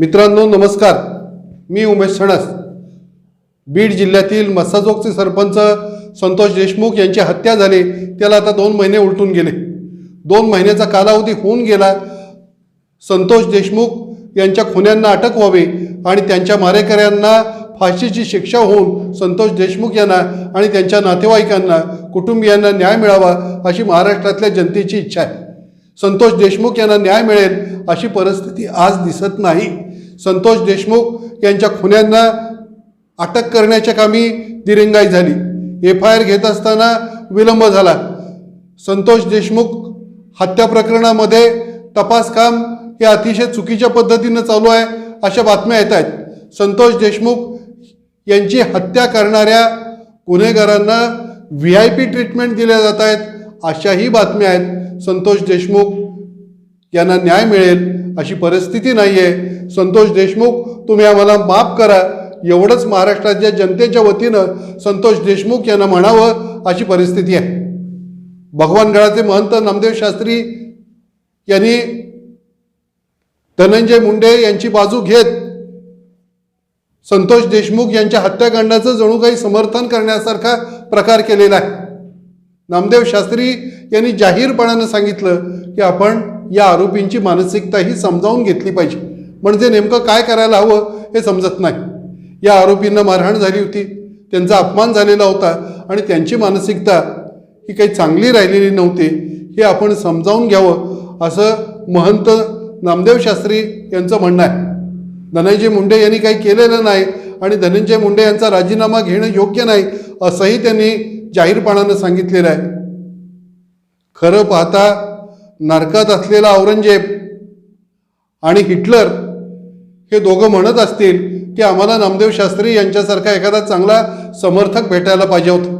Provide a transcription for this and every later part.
मित्रांनो नमस्कार. मी उमेश सणस बीड जिल्ह्यातील मस्साजोगचे सरपंच संतोष देशमुख यांची हत्या झाली. त्याला आता दोन महिने उलटून गेले. दोन महिन्याचा कालावधी होऊन गेला. संतोष देशमुख यांच्या खुन्यांना अटक व्हावी आणि त्यांच्या मारेकऱ्यांना फाशीची शिक्षा होऊन संतोष देशमुख यांना आणि त्यांच्या नातेवाईकांना कुटुंबियांना न्याय मिळावा अशी महाराष्ट्रातल्या जनतेची इच्छा आहे. संतोष देशमुख यांना न्याय मिळेल अशी परिस्थिती आज दिसत नाही. संतोष देशमुख यांच्या खुन्यांना अटक करण्याच्या कामी दिरंगाई झाली. एफ आय आर घेत असताना विलंब झाला. संतोष देशमुख हत्या प्रकरणामध्ये तपास काम हे अतिशय चुकीच्या पद्धतीनं चालू आहे अशा बातम्या येत आहेत. संतोष देशमुख यांची हत्या करणाऱ्या गुन्हेगारांना व्ही आय पी ट्रीटमेंट दिल्या जात आहेत अशाही बातम्या आहेत. संतोष देशमुख यांना न्याय मिळेल अशी परिस्थिती नाही आहे संतोष देशमुख तुम्ही आम्हाला माफ करा. एवढंच महाराष्ट्राच्या जनतेच्या वतीनं संतोष देशमुख यांना म्हणावं अशी परिस्थिती आहे. भगवानगडाचे महंत नामदेव शास्त्री यांनी धनंजय मुंडे यांची बाजू घेत संतोष देशमुख यांच्या हत्याकांडाचं जणू काही समर्थन करण्यासारखा प्रकार केलेला आहे. नामदेव शास्त्री यांनी जाहीरपणानं सांगितलं की आपण या आरोपींची मानसिकता ही समजावून घेतली पाहिजे. म्हणजे नेमकं काय करायला हवं हे समजत नाही. या आरोपींना मारहाण झाली होती. त्यांचा अपमान झालेला होता आणि त्यांची मानसिकता ही काही चांगली राहिलेली नव्हती. हे आपण समजावून घ्यावं असं महंत नामदेव शास्त्री यांचं म्हणणं आहे. धनंजय मुंडे यांनी काही केलेलं नाही आणि धनंजय मुंडे यांचा राजीनामा घेणं योग्य नाही असंही त्यांनी जाहीरपणानं सांगितलेलं आहे. खरं पाहता नरकात असलेला औरंगजेब आणि हिटलर हे दोघं म्हणत असतील की आम्हाला नामदेव शास्त्री यांच्यासारखा एखादा चांगला समर्थक भेटायला पाहिजे होता.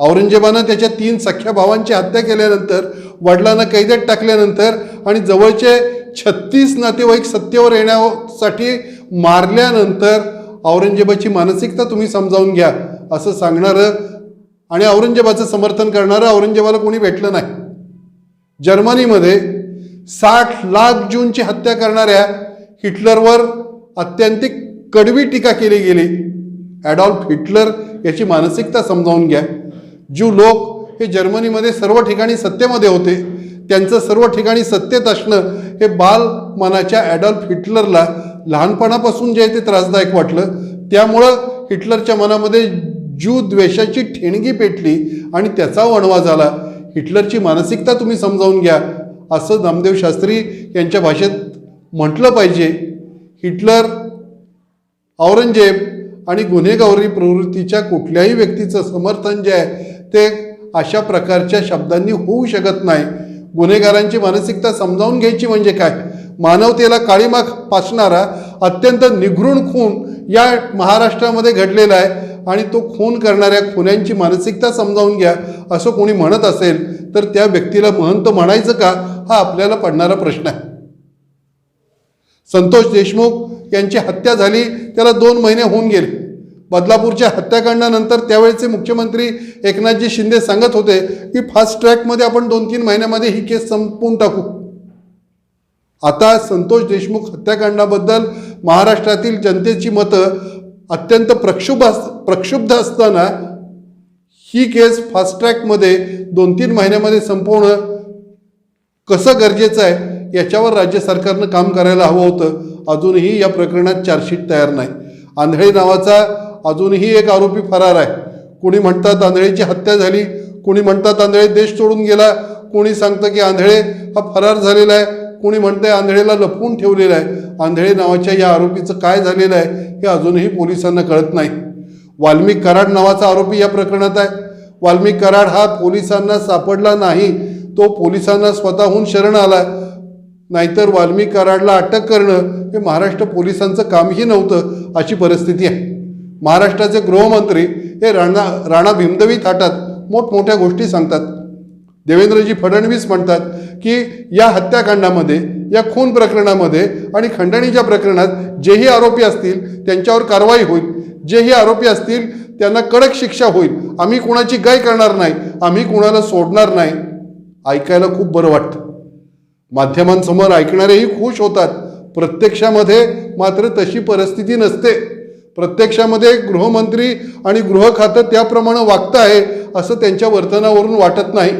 औरंगजेबानं त्याच्या तीन सख्या भावांची हत्या केल्यानंतर वडिलांना कैदेत टाकल्यानंतर आणि जवळचे छत्तीस नातेवाईक सत्तेवर येण्यासाठी मारल्यानंतर औरंगजेबाची मानसिकता तुम्ही समजावून घ्या असं सांगणारं आणि औरंगजेबाचं समर्थन करणारं औरंगजेबाला कोणी भेटलं नाही. जर्मनीमध्ये साठ लाख जूनची हत्या करणाऱ्या हिटलरवर अत्यंतिक कडवी टीका केली गेली. ॲडॉल्फ हिटलर याची मानसिकता समजावून घ्या. ज्यू लोक हे जर्मनीमध्ये सर्व ठिकाणी सत्तेमध्ये होते त्यांचं सर्व ठिकाणी सत्तेत असणं हे बाल मनाच्या ॲडॉल्फ हिटलरला लहानपणापासून जे आहे ते त्रासदायक वाटलं. त्यामुळं हिटलरच्या मनामध्ये ज्यू द्वेषाची ठेणगी पेटली आणि त्याचा वणवा झाला. हिटलरची मानसिकता तुम्ही समजावून घ्या. असं नामदेव शास्त्री यांच्या भाषेत म्हटलं पाहिजे. हिटलर औरंगजेब आणि गुन्हेगारी प्रवृत्तीच्या कुठल्याही व्यक्तीचं समर्थन जे आहे ते अशा प्रकारच्या शब्दांनी होऊ शकत नाही. गुन्हेगारांची मानसिकता समजावून घ्यायची म्हणजे काय? मानवतेला काळीमाग पासणारा अत्यंत निघृण खून या महाराष्ट्रामध्ये घडलेला आहे. आणि तो खून करणाऱ्या खुन्यांची मानसिकता समजावून घ्या असं कोणी म्हणत असेल तर त्या व्यक्तीला महंत म्हणायचं का? हा आपल्याला पडणारा प्रश्न आहे. संतोष देशमुख यांची हत्या झाली त्याला दोन महिने होऊन गेले. बदलापूरच्या हत्याकांडानंतर त्यावेळेचे मुख्यमंत्री एकनाथजी शिंदे सांगत होते की फास्ट ट्रॅकमध्ये आपण दोन तीन महिन्यामध्ये ही केस संपवून टाकू. आता संतोष देशमुख हत्याकांडाबद्दल महाराष्ट्रातील जनतेची मतं अत्यंत प्रक्षुभ अस प्रक्षुब्ध असताना ही केस फास्ट ट्रॅकमध्ये दोन तीन महिन्यामध्ये संपवणं कसं गरजेचं आहे याच्यावर राज्य सरकारनं काम करायला हवं होतं. अजूनही या प्रकरणात चार्जशीट तयार नाही. आंधळे नावाचा अजूनही एक आरोपी फरार आहे. कोणी म्हणतात आंधळेची हत्या झाली कोणी म्हणतात आंधळे देश सोडून गेला कोणी सांगतं की आंधळे हा फरार झालेला आहे. कोणी म्हणतंय आंधळेला लपवून ठेवलेलं आहे. आंधळे नावाच्या या आरोपीचं काय झालेलं आहे हे अजूनही पोलिसांना कळत नाही. वाल्मिक कराड नावाचा आरोपी या प्रकरणात आहे. वाल्मिक कराड हा पोलिसांना सापडला नाही. तो पोलिसांना स्वतःहून शरण आला नाहीतर वाल्मिक कराडला अटक करणं हे महाराष्ट्र पोलिसांचं कामही नव्हतं अशी परिस्थिती आहे. महाराष्ट्राचे गृहमंत्री हे राणा राणा भीमदेवी थाटात. मोठमोठ्या गोष्टी सांगतात. देवेंद्रजी फडणवीस म्हणतात की या हत्याकांडामध्ये या खून प्रकरणामध्ये आणि खंडणीच्या प्रकरणात जेही आरोपी असतील त्यांच्यावर कारवाई होईल. जेही आरोपी असतील त्यांना कडक शिक्षा होईल. आम्ही कोणाची गाय करणार नाही आम्ही कोणाला सोडणार नाही. ऐकायला खूप बरं वाटतं. माध्यमांसमोर ऐकणारेही खुश होतात. प्रत्यक्षामध्ये मात्र तशी परिस्थिती नसते. प्रत्यक्षामध्ये गृहमंत्री आणि गृह खातं त्याप्रमाणे वागतं आहे असं त्यांच्या वर्तनावरून वाटत नाही.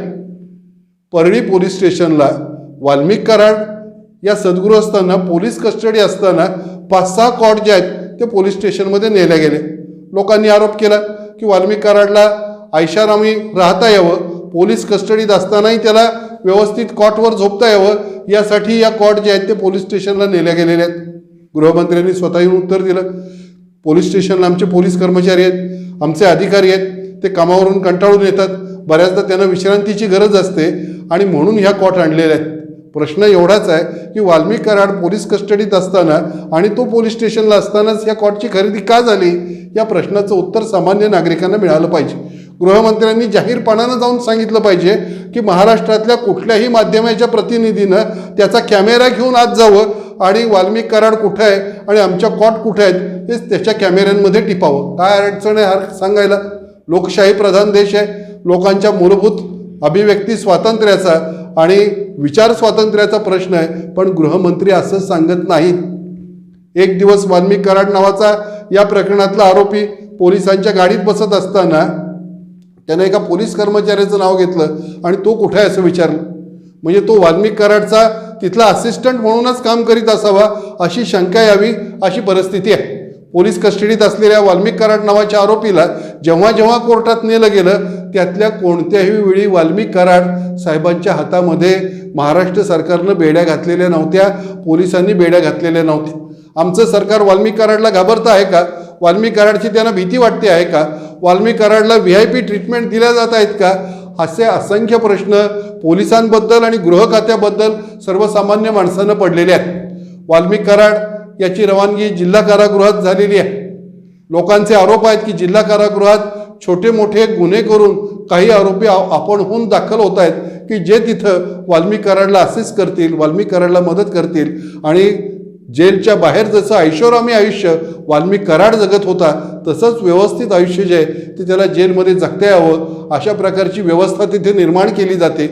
परळी पोलीस स्टेशनला वाल्मिक कराड या सद्गुरू असताना पोलीस कस्टडी असताना पाच सहा कॉट जे आहेत ते पोलीस स्टेशनमध्ये नेले गेले. लोकांनी आरोप केला की वाल्मिक कराडला ऐशारामी राहता यावं पोलीस कस्टडीत असतानाही त्याला व्यवस्थित कॉटवर झोपता यावं यासाठी या कॉट जे आहेत ते पोलीस स्टेशनला नेल्या गेलेले आहेत. गृहमंत्र्यांनी स्वतः येऊन उत्तर दिलं पोलीस स्टेशनला आमचे पोलीस कर्मचारी आहेत आमचे अधिकारी आहेत ते कामावरून कंटाळून येतात. बऱ्याचदा त्यांना विश्रांतीची गरज असते. आणि म्हणून ह्या कॉट आणलेल्या आहेत. प्रश्न एवढाच आहे की वाल्मिक कराड पोलीस कस्टडीत असताना आणि तो पोलीस स्टेशनला असतानाच या कॉटची खरेदी का झाली? या प्रश्नाचं उत्तर सामान्य नागरिकांना मिळालं पाहिजे. गृहमंत्र्यांनी जाहीरपणानं जाऊन सांगितलं पाहिजे की महाराष्ट्रातल्या कुठल्याही माध्यमाच्या प्रतिनिधीनं त्याचा कॅमेरा घेऊन आत जावं आणि वाल्मिक कराड कुठं आहे आणि आमच्या कॉट कुठे आहेत हे त्याच्या कॅमेऱ्यांमध्ये टिपावं. काय अडचण आहे हर सांगायला? लोकशाही प्रधान देश आहे. लोकांच्या मूलभूत अभिव्यक्ती स्वातंत्र्याचा आणि विचार स्वातंत्र्याचा प्रश्न आहे पण गृहमंत्री असं सांगत नाहीत. एक दिवस वाल्मी कराड नावाचा या प्रकरणातला आरोपी पोलिसांच्या गाडीत बसत असताना त्यानं एका पोलीस कर्मचाऱ्याचं नाव घेतलं आणि तो कुठे आहे असं विचारलं. म्हणजे तो वाल्मिक कराडचा तिथला असिस्टंट म्हणूनच काम करीत असावा अशी शंका यावी अशी परिस्थिती आहे. पोलीस कस्टडीत असलेल्या वाल्मिक कराड नावाच्या आरोपीला जेव्हा जेव्हा कोर्टात नेलं गेलं त्यातल्या कोणत्याही वेळी वाल्मिक कराड साहेबांच्या हातामध्ये महाराष्ट्र सरकारनं बेड्या घातलेल्या नव्हत्या पोलिसांनी बेड्या घातलेल्या नव्हत्या. आमचं सरकार वाल्मिक कराडला घाबरतं आहे का? वाल्मिक कराडची त्यांना भीती वाटते आहे का? वाल्मिक कराडला व्ही आय पी ट्रीटमेंट दिल्या जात आहेत का? असे असंख्य प्रश्न पोलिसांबद्दल आणि गृह खात्याबद्दल सर्वसामान्य माणसानं पडलेले आहेत. वाल्मिक कराड याची रवानगी जिल्हा कारागृहात झालेली आहे. लोकांचे आरोप आहेत की जिल्हा कारागृहात छोटे मोठे गुन्हे करून काही आरोपी आपणहून दाखल होत आहेत की जे तिथं वाल्मी कराडला असिस्ट करतील वाल्मी कराडला मदत करतील आणि जेलच्या बाहेर जसं ऐशोरामी आयुष्य वाल्मी कराड जगत होता तसंच व्यवस्थित आयुष्य जे आहे ते त्याला जेलमध्ये जगता यावं अशा प्रकारची व्यवस्था तिथे निर्माण केली जाते.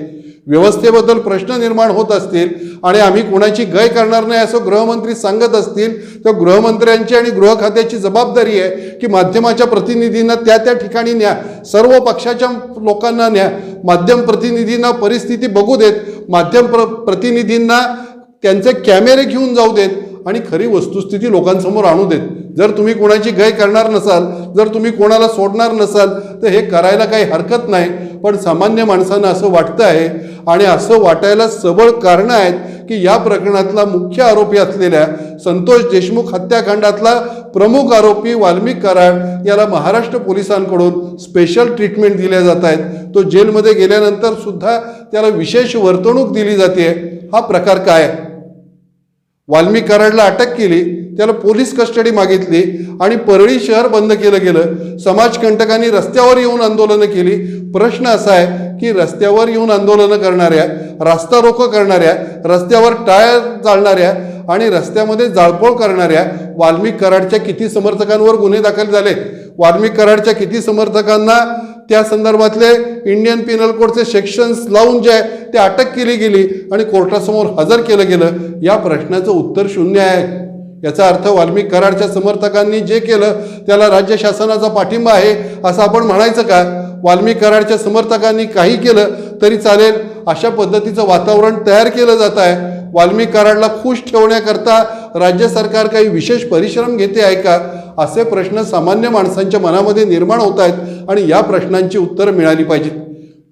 व्यवस्थेबद्दल प्रश्न निर्माण होत असतील आणि आम्ही कोणाची गय करणार नाही असं गृहमंत्री सांगत असतील तर गृहमंत्र्यांची आणि गृह खात्याची जबाबदारी आहे की माध्यमाच्या प्रतिनिधींना त्या त्या ठिकाणी न्या सर्व पक्षाच्या लोकांना न्या माध्यम प्रतिनिधींना परिस्थिती बघू देत माध्यम प्र प्रतिनिधींना त्यांचे कॅमेरे घेऊन जाऊ देत आणि खरी वस्तुस्थिती लोकांसमोर आणू देत. जर तुम्ही कोणाची गय करणार नसाल जर तुम्ही कोणाला सोडणार नसाल तर हे करायला काही हरकत नाही. पण सामान्य माणसांना असं वाटतं आहे आणि असं वाटायला सबळ कारणं आहेत की या प्रकरणातला मुख्य आरोपी असलेल्या संतोष देशमुख हत्याकांडातला प्रमुख आरोपी वाल्मिक कराड याला महाराष्ट्र पोलिसांकडून स्पेशल ट्रीटमेंट दिल्या जात आहेत. तो जेलमध्ये गेल्यानंतर सुद्धा त्याला विशेष वर्तणूक दिली जाते. हा प्रकार काय आहे? वाल्मी कराडला अटक केली त्याला पोलीस कस्टडी मागितली आणि परळी शहर बंद केलं गेलं. समाजकंटकांनी रस्त्यावर येऊन आंदोलनं केली. प्रश्न असा आहे की रस्त्यावर येऊन आंदोलनं करणाऱ्या रास्ता रोको करणाऱ्या रस्त्यावर टायर जाळणाऱ्या आणि रस्त्यामध्ये जाळपोळ करणाऱ्या वाल्मी कराडच्या किती समर्थकांवर गुन्हे दाखल झाले वार्मी कराडच्या किती समर्थकांना त्या संदर्भातले इंडियन पिनल कोडचे सेक्शन्स लावून जे आहे ते अटक केली गेली आणि कोर्टासमोर हजर केलं गेलं या प्रश्नाचं उत्तर शून्य आहे. याचा अर्थ वाल्मिक कराडच्या समर्थकांनी जे केलं त्याला राज्य शासनाचा पाठिंबा आहे असं आपण म्हणायचं का? वाल्मिक कराडच्या समर्थकांनी काही केलं तरी चालेल अशा पद्धतीचं वातावरण तयार केलं जात आहे. वाल्मिक कराडला खुश ठेवण्याकरता राज्य सरकार काही विशेष परिश्रम घेते आहे का? असे प्रश्न सामान्य माणसांच्या मनामध्ये निर्माण होत आहेत आणि या प्रश्नांची उत्तरं मिळाली पाहिजेत.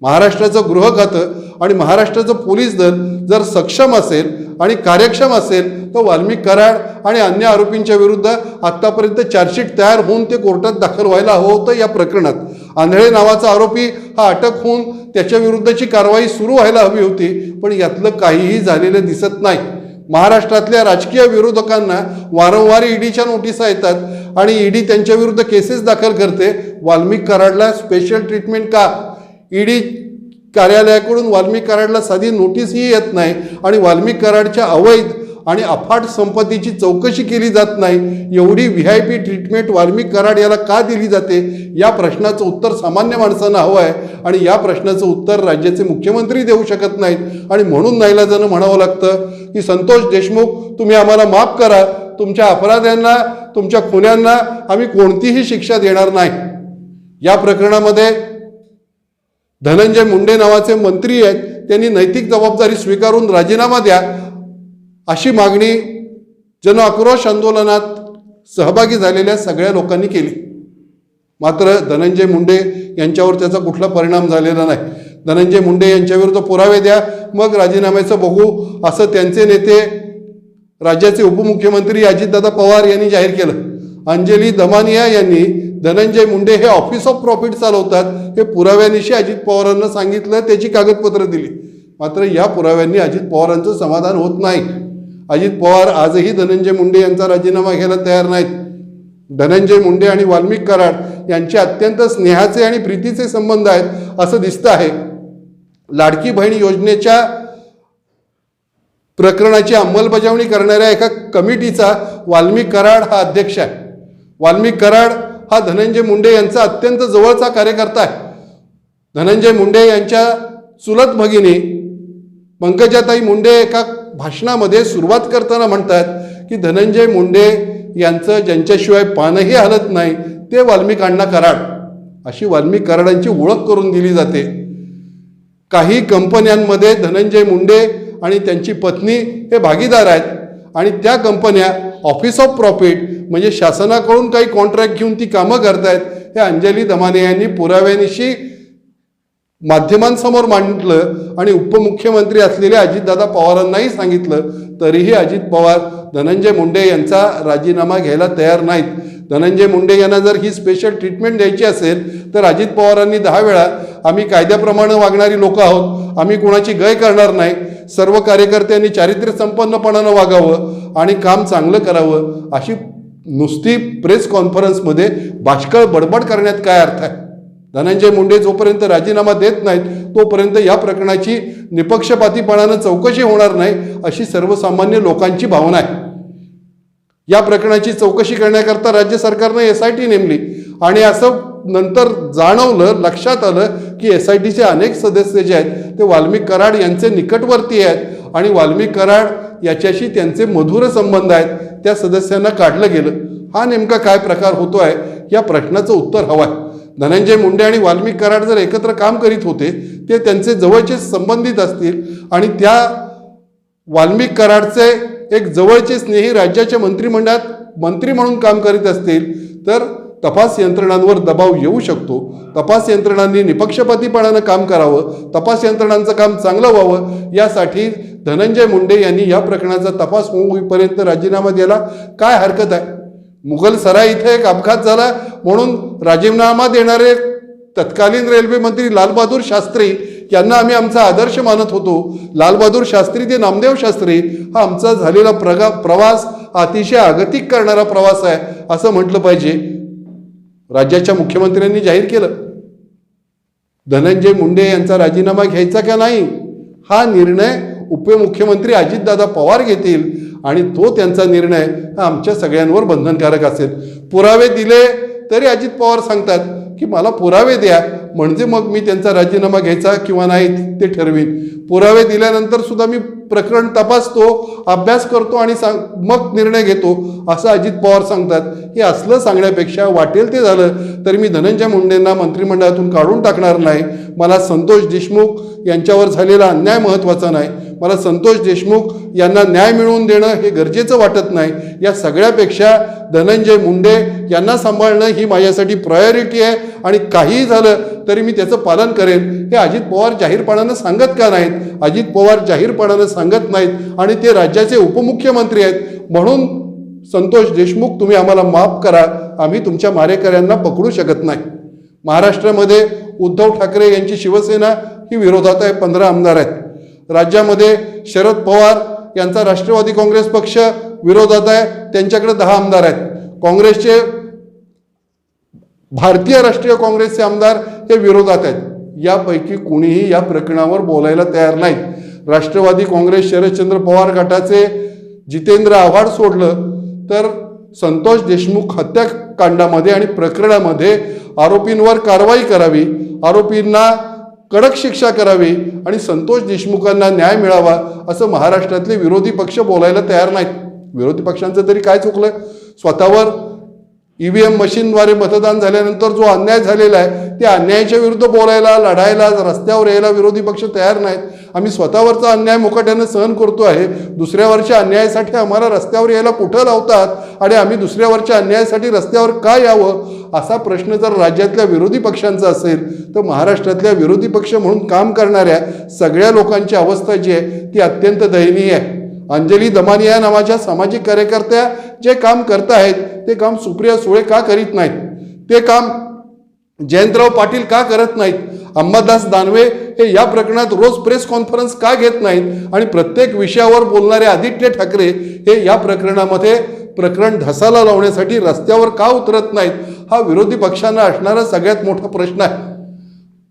महाराष्ट्राचं गृह खातं आणि महाराष्ट्राचं पोलीस दल जर सक्षम असेल आणि कार्यक्षम असेल तर वाल्मिक कराड आणि अन्य आरोपींच्या विरुद्ध आत्तापर्यंत चार्जशीट तयार होऊन ते कोर्टात दाखल व्हायला हवं होतं या प्रकरणात. आंधळे नावाचा आरोपी हा अटक होऊन त्याच्या विरुद्धची कारवाई सुरू व्हायला हवी होती पण यातलं काहीही झालेलं दिसत नाही. महाराष्ट्रातल्या राजकीय विरोधकांना वारंवार ईडीच्या नोटिसा येतात आणि ईडी त्यांच्या विरुद्ध केसेस दाखल करते. वाल्मिक कराडला स्पेशल ट्रीटमेंट का? ईडी कार्यालयाकडून वाल्मिक कराडला साधी नोटीसही येत नाही आणि वाल्मिक कराडच्या अवैध आणि अफाट संपत्तीची चौकशी केली जात नाही. एवढी V I P treatment Valmik Karad याला का दिली जाते? या प्रश्नाचं उत्तर सामान्य माणसांना हवं आहे. आणि या प्रश्नाचं उत्तर राज्याचे मुख्यमंत्री देऊ शकत नाहीत. आणि म्हणून नाईलाजानं म्हणावं लागतं की संतोष देशमुख तुम्ही आम्हाला माफ करा. तुमच्या अपराध्यांना तुमच्या खुन्यांना आम्ही कोणतीही शिक्षा देणार नाही. या प्रकरणामध्ये धनंजय मुंडे नावाचे मंत्री आहेत. त्यांनी नैतिक जबाबदारी स्वीकारून राजीनामा द्या. अशी मागणी जन आक्रोश आंदोलनात सहभागी झालेल्या सगळ्या लोकांनी केली. मात्र धनंजय मुंडे यांच्यावर त्याचा कुठला परिणाम झालेला नाही. धनंजय मुंडे यांच्याविरुद्ध पुरावे द्या मग राजीनाम्याचं बघू असं त्यांचे नेते राज्याचे उपमुख्यमंत्री अजितदादा पवार यांनी जाहीर केलं. अंजली दमानिया यांनी धनंजय मुंडे हे ऑफिस ऑफ प्रॉफिट चालवतात हे पुराव्यानिशी अजित पवारांना सांगितलं त्याची कागदपत्र दिली. मात्र या पुराव्यांनी अजित पवारांचं समाधान होत नाही. अजित पवार आजही धनंजय मुंडे यांचा राजीनामा घ्यायला तयार नाहीत. धनंजय मुंडे आणि वाल्मिक कराड यांचे अत्यंत स्नेहाचे आणि प्रीतीचे संबंध आहेत असं दिसतं आहे. लाडकी बहीण योजनेच्या प्रकरणाची अंमलबजावणी करणाऱ्या एका कमिटीचा वाल्मिक कराड हा अध्यक्ष आहे. वाल्मिक कराड हा धनंजय मुंडे यांचा अत्यंत जवळचा कार्यकर्ता आहे. धनंजय मुंडे यांच्या चुलत भगिनी पंकजाताई मुंडे एका भाषणामध्ये सुरुवात करताना म्हणतात की धनंजय मुंडे यांचं ज्यांच्याशिवाय पानही हलत नाही ते वाल्मिकांना कराड. अशी वाल्मिक कराडांची ओळख करून दिली जाते. काही कंपन्यांमध्ये धनंजय मुंडे आणि त्यांची पत्नी हे भागीदार आहेत आणि त्या कंपन्या ऑफिस ऑफ प्रॉफिट म्हणजे शासनाकडून काही कॉन्ट्रॅक्ट घेऊन ती कामं करतायत हे अंजली दमाने यांनी पुराव्यानिशी माध्यमांसमोर मांडलं आणि उपमुख्यमंत्री असलेल्या अजितदादा पवारांनाही सांगितलं तरीही अजित पवार धनंजय मुंडे यांचा राजीनामा घ्यायला तयार नाहीत. धनंजय मुंडे यांना जर ही स्पेशल ट्रीटमेंट द्यायची असेल तर अजित पवारांनी दहा वेळा आम्ही कायद्याप्रमाणे वागणारी लोक आहोत आम्ही कुणाची गय करणार नाही सर्व कार्यकर्त्यांनी चारित्र्य संपन्नपणानं वागावं आणि काम चांगलं करावं अशी नुसती प्रेस कॉन्फरन्समध्ये बाष्कळ बडबड करण्यात काय अर्थ आहे? धनंजय मुंडे जोपर्यंत राजीनामा देत नाहीत तोपर्यंत या प्रकरणाची निपक्षपातीपणानं चौकशी होणार नाही अशी सर्वसामान्य लोकांची भावना आहे. या प्रकरणाची चौकशी करण्याकरता राज्य सरकारनं एस आय टी नेमली आणि असं नंतर जाणवलं लक्षात आलं की एस आय टीचे अनेक सदस्य जे आहेत ते वाल्मिक कराड यांचे निकटवर्ती आहेत आणि वाल्मिक कराड याच्याशी त्यांचे मधुर संबंध आहेत त्या सदस्यांना काढलं गेलं. हा नेमका काय प्रकार होतो आहे या प्रश्नाचं उत्तर हवं आहे. धनंजय मुंडे आणि वाल्मिक कराड जर एकत्र काम करीत होते ते त्यांचे जवळचे संबंधित असतील आणि त्या वाल्मिक कराडचे एक जवळचे स्नेही राज्याच्या मंत्रिमंडळात मंत्री म्हणून काम करीत असतील तर तपास यंत्रणांवर दबाव येऊ शकतो. तपास यंत्रणांनी निपक्षपातीपणानं काम करावं तपास यंत्रणांचं काम चांगलं व्हावं यासाठी धनंजय मुंडे यांनी या प्रकरणाचा तपास होईपर्यंत राजीनामा द्यायला काय हरकत आहे? मुघल सराय इथे एक अपघात झाला. म्हणून राजीनामा देणारे तत्कालीन रेल्वे मंत्री लालबहादूर शास्त्री यांना आम्ही आमचा आदर्श मानत होतो. लालबहादूर शास्त्री ते नामदेव शास्त्री हा आमचा झालेला प्रगा प्रवास अतिशय आगतिक करणारा प्रवास आहे असं म्हटलं पाहिजे. राज्याच्या मुख्यमंत्र्यांनी जाहीर केलं. धनंजय मुंडे यांचा राजीनामा घ्यायचा का नाही? हा निर्णय उपमुख्यमंत्री अजितदादा पवार घेतील. आणि तो त्यांचा निर्णय हा आमच्या सगळ्यांवर बंधनकारक असेल. पुरावे दिले तरी अजित पवार सांगतात की मला पुरावे द्या म्हणजे मग मी त्यांचा राजीनामा घ्यायचा किंवा नाही ते ठरवीन. पुरावे दिल्यानंतर सुद्धा मी प्रकरण तपासतो अभ्यास करतो आणि सांग मग निर्णय घेतो असं अजित पवार सांगतात. हे असलं सांगण्यापेक्षा वाटेल ते झालं तरी मी धनंजय मुंडेंना मंत्रिमंडळातून काढून टाकणार नाही. मला संतोष देशमुख यांच्यावर झालेला अन्याय महत्त्वाचा नाही. मला संतोष देशमुख यांना न्याय मिळवून देणं हे गरजेचं वाटत नाही. या सगळ्यापेक्षा धनंजय मुंडे यांना सांभाळणं ही माझ्यासाठी प्रायोरिटी आहे आणि काहीही झालं तरी मी त्याचं पालन करेन. हे अजित पवार जाहीरपणानं सांगत का नाहीत? अजित पवार जाहीरपणानं सांगत नाहीत आणि ते राज्याचे उपमुख्यमंत्री आहेत. म्हणून संतोष देशमुख तुम्ही आम्हाला माफ करा. आम्ही तुमच्या मारेकऱ्यांना पकडू शकत नाही. महाराष्ट्रामध्ये उद्धव ठाकरे यांची शिवसेना ही विरोधात आहे पंधरा आमदार आहेत. राज्यामध्ये शरद पवार यांचा राष्ट्रवादी काँग्रेस पक्ष विरोधात आहे. त्यांच्याकडे दहा आमदार आहेत. काँग्रेसचे भारतीय राष्ट्रीय काँग्रेसचे आमदार हे विरोधात आहेत. यापैकी कोणीही या प्रकरणावर बोलायला तयार नाहीत राष्ट्रवादी काँग्रेस शरदचंद्र पवार गटाचे जितेंद्र आव्हाड सोडलं तर संतोष देशमुख हत्याकांडामध्ये आणि प्रकरणामध्ये आरोपींवर कारवाई करावी. आरोपींना कडक शिक्षा करावी आणि संतोष देशमुखांना न्याय मिळावा असं महाराष्ट्रातले विरोधी पक्ष बोलायला तयार नाहीत. विरोधी पक्षांचं तरी काय चुकलं? स्वतःवर ई व्ही एम मशीनद्वारे मतदान झाल्यानंतर जो अन्याय झालेला आहे त्या अन्यायाच्या विरुद्ध बोलायला लढायला रस्त्यावर यायला विरोधी पक्ष तयार नाहीत. आम्ही स्वतःवरचा अन्याय मुकाट्यानं सहन करतो आहे. दुसऱ्यावरच्या अन्यायासाठी आम्हाला रस्त्यावर यायला कुठं लावतात आणि आम्ही दुसऱ्यावरच्या अन्यायासाठी रस्त्यावर का यावं? असा प्रश्न जर राज्यातल्या विरोधी पक्षांचा असेल तर महाराष्ट्रातल्या विरोधी पक्ष म्हणून काम करणाऱ्या सगळ्या लोकांची अवस्था जी आहे ती अत्यंत दयनीय आहे. अंजली दमानिया नावाच्या सामाजिक कार्यकर्त्या जे काम करत आहेत ते काम सुप्रिया सुळे का करीत नाहीत? ते काम जयंतराव पाटील का करत नाहीत? अंबादास दानवे हे या प्रकरणात रोज प्रेस कॉन्फरन्स का घेत नाहीत? आणि प्रत्येक विषयावर बोलणारे आदित्य ठाकरे हे या प्रकरणामध्ये प्रकरण ढसाला लावण्यासाठी रस्त्यावर का उतरत नाहीत? हा विरोधी पक्षांना असणारा सगळ्यात मोठा प्रश्न आहे.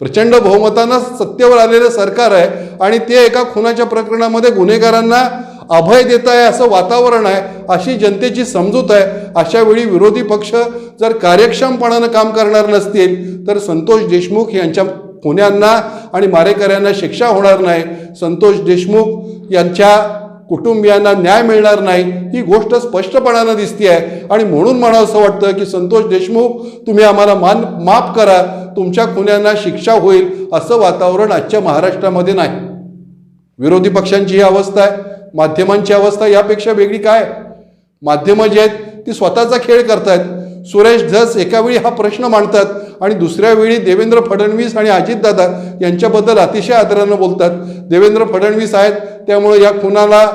प्रचंड बहुमतानं सत्तेवर आलेलं सरकार आहे आणि ते एका खुनाच्या प्रकरणामध्ये गुन्हेगारांना अभय देत आहे असं वातावरण आहे अशी जनतेची समजूत आहे. अशा वेळी विरोधी पक्ष जर कार्यक्षमपणानं काम करणार नसतील तर संतोष देशमुख यांच्या पुण्यांना आणि मारेकऱ्यांना शिक्षा होणार नाही. संतोष देशमुख यांच्या कुटुंबियांना न्याय मिळणार नाही ही गोष्ट स्पष्टपणानं दिसते आहे आणि म्हणून म्हणावं असं वाटतं की संतोष देशमुख तुम्ही आम्हाला मान माफ करा तुमच्या खुन्यांना शिक्षा होईल असं वातावरण आजच्या महाराष्ट्रामध्ये नाही. विरोधी पक्षांची ही अवस्था आहे. माध्यमांची अवस्था यापेक्षा वेगळी काय? माध्यमं जी आहेत ती स्वतःचा खेळ करतायत. सुरेश धस एकावेळी हा प्रश्न मांडतात आणि दुसऱ्या वेळी देवेंद्र फडणवीस आणि अजितदादा यांच्याबद्दल अतिशय आदरानं बोलतात. देवेंद्र फडणवीस आहेत त्यामुळे या खुनाला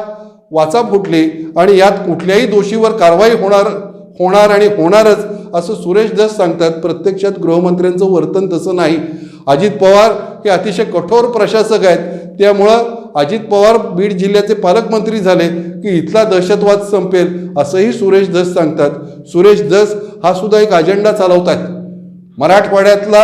वाचा फुटली आणि यात कुठल्याही दोषीवर कारवाई होणार होणार आणि होणारच असं सुरेश धस सांगतात. प्रत्यक्षात गृहमंत्र्यांचं वर्तन तसं नाही. अजित पवार हे अतिशय कठोर प्रशासक आहेत. त्यामुळं अजित पवार बीड जिल्ह्याचे पालकमंत्री झाले की इथला दहशतवाद संपेल असंही सुरेश धस सांगतात. सुरेश धस हा सुद्धा एक अजेंडा चालवत आहेत मराठवाड्यातला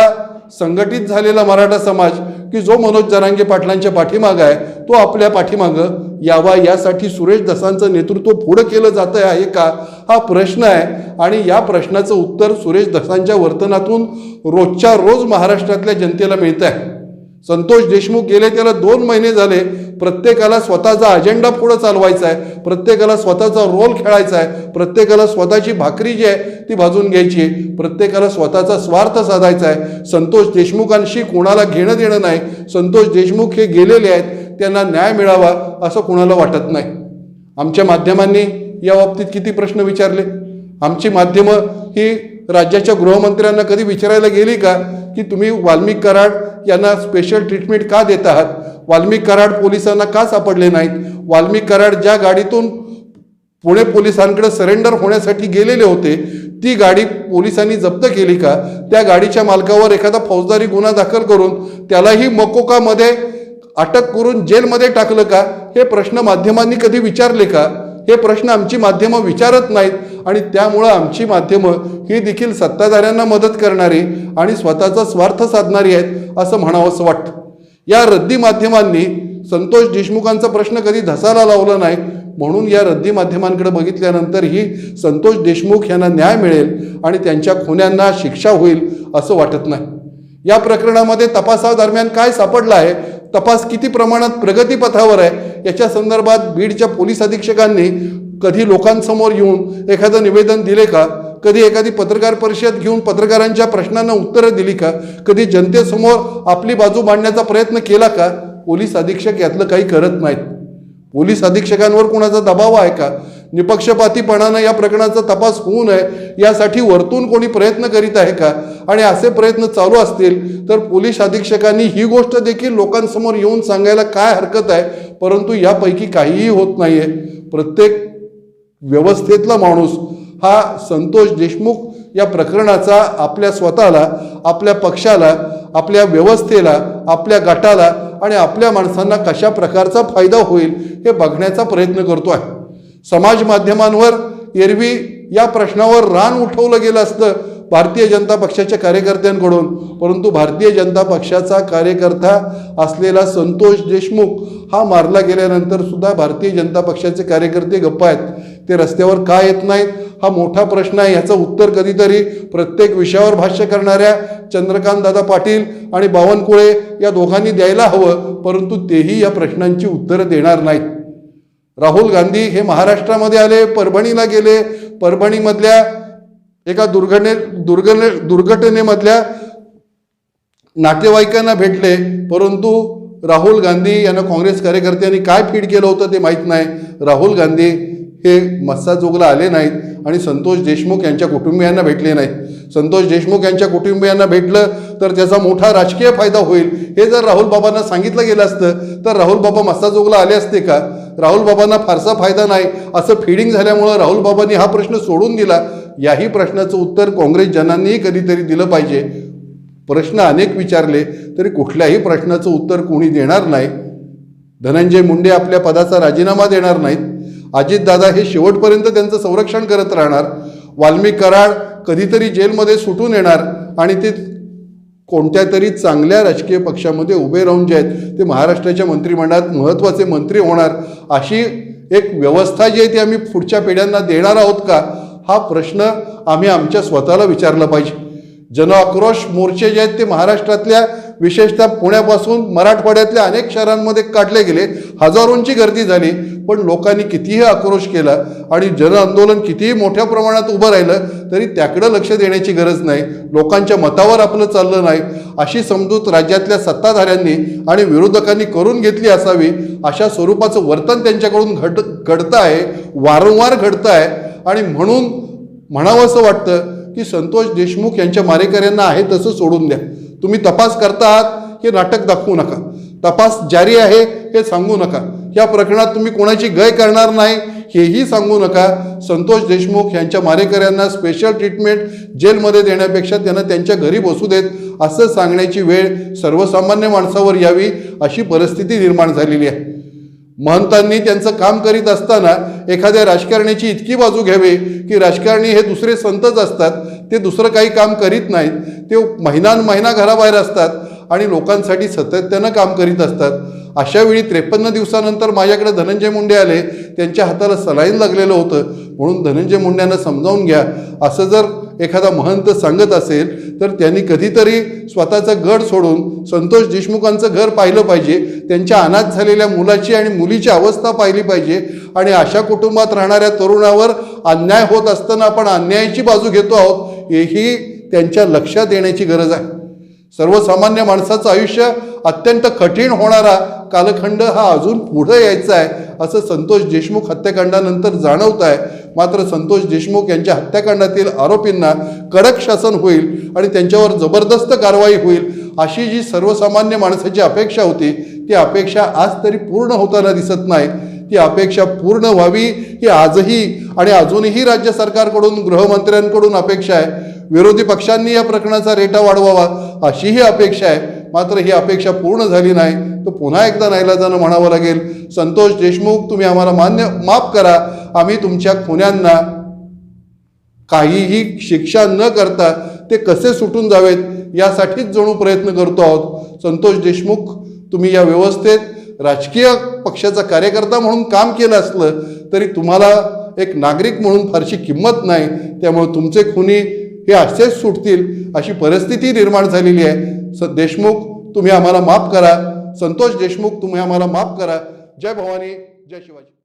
संघटित झालेला मराठा समाज की जो मनोज जरांगे पाटलांच्या पाठीमागं आहे तो आपल्या पाठीमागं यावा यासाठी सुरेश दसांचं नेतृत्व पुढं केलं जातं आहे का? हा प्रश्न आहे आणि या प्रश्नाचं उत्तर सुरेश दसांच्या वर्तनातून रोजच्या रोज महाराष्ट्रातल्या जनतेला मिळतं आहे संतोष देशमुख गेले त्याला दोन महिने झाले. प्रत्येकाला स्वतःचा अजेंडा पुढं चालवायचा आहे. प्रत्येकाला स्वतःचा रोल खेळायचा आहे. प्रत्येकाला स्वतःची भाकरी जी आहे ती भाजून घ्यायची आहे. प्रत्येकाला स्वतःचा स्वार्थ साधायचा आहे. संतोष देशमुखांशी कोणाला घेणं देणं नाही. संतोष देशमुख हे गेलेले आहेत त्यांना न्याय मिळावा असं कोणाला वाटत नाही. आमच्या माध्यमांनी या बाबतीत किती प्रश्न विचारले? आमची माध्यमं ही राज्याच्या गृहमंत्र्यांना कधी विचारायला गेली का की तुम्ही वाल्मिक कराड यांना स्पेशल ट्रीटमेंट का देत आहात? वाल्मिक कराड पोलिसांना का सापडले नाहीत? वाल्मिक कराड ज्या गाडीतून पुणे पोलिसांकडे सरेंडर होण्यासाठी गेलेले होते ती गाडी पोलिसांनी जप्त केली का? त्या गाडीच्या मालकावर एखादा फौजदारी गुन्हा दाखल करून त्यालाही मकोकामध्ये अटक करून जेलमध्ये टाकलं का? हे प्रश्न माध्यमांनी कधी विचारले का? हे प्रश्न आमची माध्यमं विचारत नाहीत आणि त्यामुळं आमची माध्यमं ही देखील सत्ताधाऱ्यांना मदत करणारी आणि स्वतःचा स्वार्थ साधणारी आहेत असं म्हणावंसं वाटतं. या रद्दी माध्यमांनी संतोष देशमुखांचा प्रश्न कधी धसाला लावला नाही म्हणून या रद्दी माध्यमांकडे बघितल्यानंतर ही संतोष देशमुख यांना न्याय मिळेल आणि त्यांच्या खुन्यांना शिक्षा होईल असं वाटत नाही. या प्रकरणामध्ये तपासादरम्यान काय सापडलं आहे? तपास किती प्रमाणात प्रगतीपथावर आहे? याच्या संदर्भात बीडच्या पोलीस अधीक्षकांनी कधी लोकांसमोर येऊन एखादं निवेदन दिले का? कधी एखादी पत्रकार परिषद घेऊन पत्रकारांच्या प्रश्नांना उत्तरं दिली का? कधी जनतेसमोर आपली बाजू मांडण्याचा प्रयत्न केला का? पोलीस अधीक्षक यातलं काही करत नाहीत. पोलीस अधीक्षकांवर कोणाचा दबाव आहे का? निपक्षपातीपणानं या प्रकरणाचा तपास होऊ नये यासाठी वरतून कोणी प्रयत्न करीत आहे का? आणि असे प्रयत्न चालू असतील तर पोलीस अधीक्षकांनी ही गोष्ट देखील लोकांसमोर येऊन सांगायला काय हरकत आहे? परंतु यापैकी काहीही होत नाहीये. प्रत्येक व्यवस्थेतला माणूस हा संतोष देशमुख या प्रकरणाचा आपल्या स्वतःला आपल्या पक्षाला आपल्या व्यवस्थेला आपल्या गटाला आणि आपल्या माणसांना कशा प्रकारचा फायदा होईल हे बघण्याचा प्रयत्न करतो आहे समाज माध्यमांवर एरवी या प्रश्नावर रान उठवलं गेलं असतं भारतीय जनता पक्षाच्या कार्यकर्त्यांकडून. परंतु भारतीय जनता पक्षाचा कार्यकर्ता असलेला संतोष देशमुख हा मारला गेल्यानंतर सुद्धा भारतीय जनता पक्षाचे कार्यकर्ते गप्प आहेत. ते रस्त्यावर का येत नाहीत? हा मोठा प्रश्न आहे. याचं उत्तर कधीतरी प्रत्येक विषयावर भाष्य करणाऱ्या चंद्रकांत दादा पाटील आणि बावनकुळे या दोघांनी द्यायला हवं. परंतु तेही या प्रश्नांची उत्तरं देणार नाहीत. राहुल गांधी हे महाराष्ट्रामध्ये आले परभणीला गेले. परभणीमधल्या एका दुर्घटने दुर्घटने दुर्घटनेमधल्या नातेवाईकांना भेटले. परंतु राहुल गांधी यांना काँग्रेस कार्यकर्त्यांनी काय फीड केलं होतं ते माहीत नाही. राहुल गांधी हे मस्साजोगला आले नाहीत आणि संतोष देशमुख यांच्या कुटुंबियांना भेटले नाहीत. संतोष देशमुख यांच्या कुटुंबियांना भेटलं तर त्याचा मोठा राजकीय फायदा होईल. हे जर राहुल बाबांना सांगितलं गेलं असतं तर राहुल बाबा मस्साजोगला आले असते का? राहुल बाबांना फारसा फायदा नाही. असं फिडिंग झाल्यामुळं राहुल बाबांनी हा प्रश्न सोडून दिला. याही प्रश्नाचं उत्तर काँग्रेस जनांनीही कधीतरी दिलं पाहिजे. प्रश्न अनेक विचारले तरी कुठल्याही प्रश्नाचं उत्तर कोणी देणार नाही. धनंजय मुंडे आपल्या पदाचा राजीनामा देणार नाहीत. अजितदादा हे शेवटपर्यंत त्यांचं संरक्षण करत राहणार. वाल्मिक कराड कधीतरी जेलमध्ये सुटून येणार आणि ते कोणत्या तरी चांगल्या राजकीय पक्षामध्ये उभे राहून जे आहेत ते महाराष्ट्राच्या मंत्रिमंडळात महत्त्वाचे मंत्री होणार. अशी एक व्यवस्था जी आहे ती आम्ही पुढच्या पिढ्यांना देणार आहोत का? हा प्रश्न आम्ही आमच्या स्वतःला विचारला पाहिजे. जनआक्रोश मोर्चे जे आहेत ते महाराष्ट्रातल्या विशेषतः पुण्यापासून मराठवाड्यातल्या अनेक शहरांमध्ये काढले गेले. हजारोंची गर्दी झाली पण लोकांनी कितीही आक्रोश केला आणि जन आंदोलन कितीही मोठ्या प्रमाणात उभं राहिलं तरी त्याकडं लक्ष देण्याची गरज नाही. लोकांच्या मतावर आपलं चाललं नाही. अशी समजूत राज्यातल्या सत्ताधाऱ्यांनी आणि विरोधकांनी करून घेतली असावी अशा स्वरूपाचं वर्तन त्यांच्याकडून घड घडतं आहे वारंवार घडतं आहे. आणि म्हणून म्हणावंसं वाटतं की संतोष देशमुख यांच्या मारेकऱ्यांना आहे तसं सोडून द्या. तुम्ही तपास करता आहात हे नाटक दाखवू नका. तपास जारी आहे हे सांगू नका. या प्रकरणात तुम्ही कोणाची गय करणार नाही हेही सांगू नका. संतोष देशमुख यांच्या मारेकऱ्यांना स्पेशल ट्रीटमेंट जेलमध्ये देण्यापेक्षा त्यांना त्यांच्या घरी बसू देत असं सांगण्याची वेळ सर्वसामान्य माणसावर यावी अशी परिस्थिती निर्माण झालेली आहे. महंतांनी त्यांचं काम करीत असताना एखाद्या राजकारण्याची इतकी बाजू घ्यावी की राजकारणी हे दुसरे संतच असतात ते दुसरं काही काम करीत नाहीत ते महिनान महिना घराबाहेर असतात आणि लोकांसाठी सातत्यानं काम करीत असतात. अशावेळी त्रेपन्न दिवसानंतर माझ्याकडे धनंजय मुंडे आले त्यांच्या हाताला सलाईन लागलेलं होतं. म्हणून धनंजय मुंड्यांना समजावून घ्या. असं जर एखादा महंत सांगत असेल तर त्यांनी कधीतरी स्वतःचं गड सोडून संतोष देशमुखांचं घर पाहिलं पाहिजे. त्यांच्या अनाथ झालेल्या मुलाची आणि मुलीची अवस्था पाहिली पाहिजे. आणि अशा कुटुंबात राहणाऱ्या तरुणावर अन्याय होत असताना आपण अन्यायाची बाजू घेतो आहोत हेही त्यांच्या लक्षात येण्याची गरज आहे. सर्वसामान्य माणसाचं आयुष्य अत्यंत कठीण होणारा कालखंड हा अजून पुढे यायचा आहे असं संतोष देशमुख हत्याकांडानंतर जाणवत आहे. मात्र संतोष देशमुख यांच्या हत्याकांडातील आरोपींना कडक शासन होईल आणि त्यांच्यावर जबरदस्त कारवाई होईल अशी जी सर्वसामान्य माणसाची अपेक्षा होती ती अपेक्षा आज तरी पूर्ण होताना दिसत नाही. ती अपेक्षा पूर्ण व्हावी ही आजही आणि अजूनही राज्य सरकारकडून गृहमंत्र्यांकडून अपेक्षा आहे. विरोधी पक्षांनी या प्रकरणाचा रेटा वाढवावा अशीही अपेक्षा आहे. मात्र ही अपेक्षा पूर्ण झाली नाही. तर पुन्हा एकदा नाईलाजानं म्हणावं लागेल संतोष देशमुख तुम्ही आम्हाला मान्य माफ करा. आम्ही तुमच्या खुन्यांना काहीही शिक्षा न करता ते कसे सुटून जावेत यासाठीच जणू प्रयत्न करतो आहोत. संतोष देशमुख तुम्ही या व्यवस्थेत राजकीय पक्षाचा कार्यकर्ता म्हणून काम केलं असलं तरी तुम्हाला एक नागरिक म्हणून फारशी किंमत नाही. त्यामुळे तुमचे खुनी हे असेच सुटतील अशी परिस्थिती निर्माण झालेली आहे. स देशमुख तुम्ही आम्हाला माफ करा. संतोष देशमुख तुम्ही आम्हाला माफ करा. जय भवानी जय शिवाजी.